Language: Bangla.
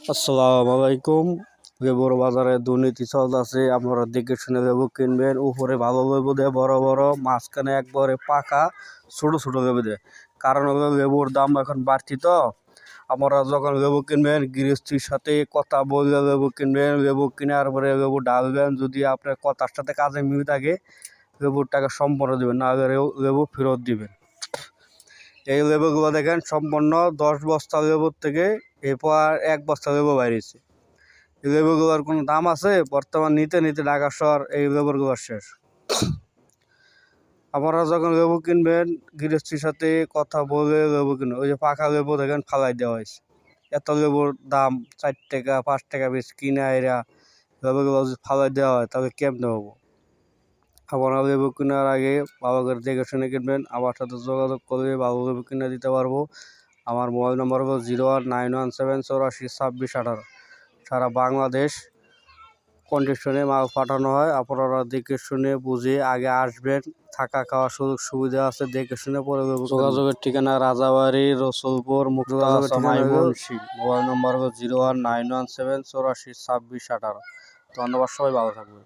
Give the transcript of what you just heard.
আসসালামু আলাইকুম লেবুর বাজারে দুর্নীতি আছে আপনারা দেখে শুনে লেবু কিনবেন, উপরে ভালো লেবু দেয়, বড় বড়, মাঝখানে একবারে পাকা, ছোট ছোট লেবু দেয়। কারণ হলো লেবুর দাম এখন বাড়তি তো। আপনারা যখন লেবু কিনবেন, গৃহস্থীর সাথে কথা বললে লেবু কিনবেন, লেবু কেনার পরে লেবু ডালবেন যদি আপনার কথার সাথে কাজে মিল থাকে, লেবুর টাকা সম্পূর্ণ দেবেন, না হলে লেবু ফেরত দিবেন। এই লেবুগুলো দেখেন, সম্পূর্ণ দশ বস্তা লেবুর থেকে এরপর এক বস্তা লেবু বাইরেছে এই লেবুগুলোর কোনো দাম আছে? বর্তমান নিতে নিতে ঢাকা শহর এই লেবুগুলো শেষ। আপনারা যখন লেবু কিনবেন, গৃহস্থীর সাথে কথা বলে লেবু কিনবেন ওই যে পাকা লেবু দেখেন, ফালাই দেওয়া হয়েছে। এত লেবুর দাম, চার টাকা, পাঁচ টাকা বেশ কিনে এরা লেবুগুলো যদি ফালাই দেওয়া হয়, তাহলে কেমনে হব? আপনারা লেবু কেনার আগে ভালো করে দেখে শুনে কিনবেন। আমার সাথে যোগাযোগ করলে ভালো লেবু কিনে দিতে পারব। আমার মোবাইল নম্বর হলো zero one nine one seven চৌরাশি ছাব্বিশ আঠারো। সারা বাংলাদেশ কন্ডিশনে মাল পাঠানো হয়। আপনারা দেখে শুনে বুঝে আগে আসবেন। থাকা খাওয়ার সুযোগ সুবিধা আছে দেখে শুনে পরে যোগাযোগের ঠিকানা রাজাবাড়ি রসুলপুর মুক্তা মোবাইল নম্বর হলো zero one nine one seven চৌরাশি ছাব্বিশ আঠারো। ধন্যবাদ সবাই ভালো থাকবেন।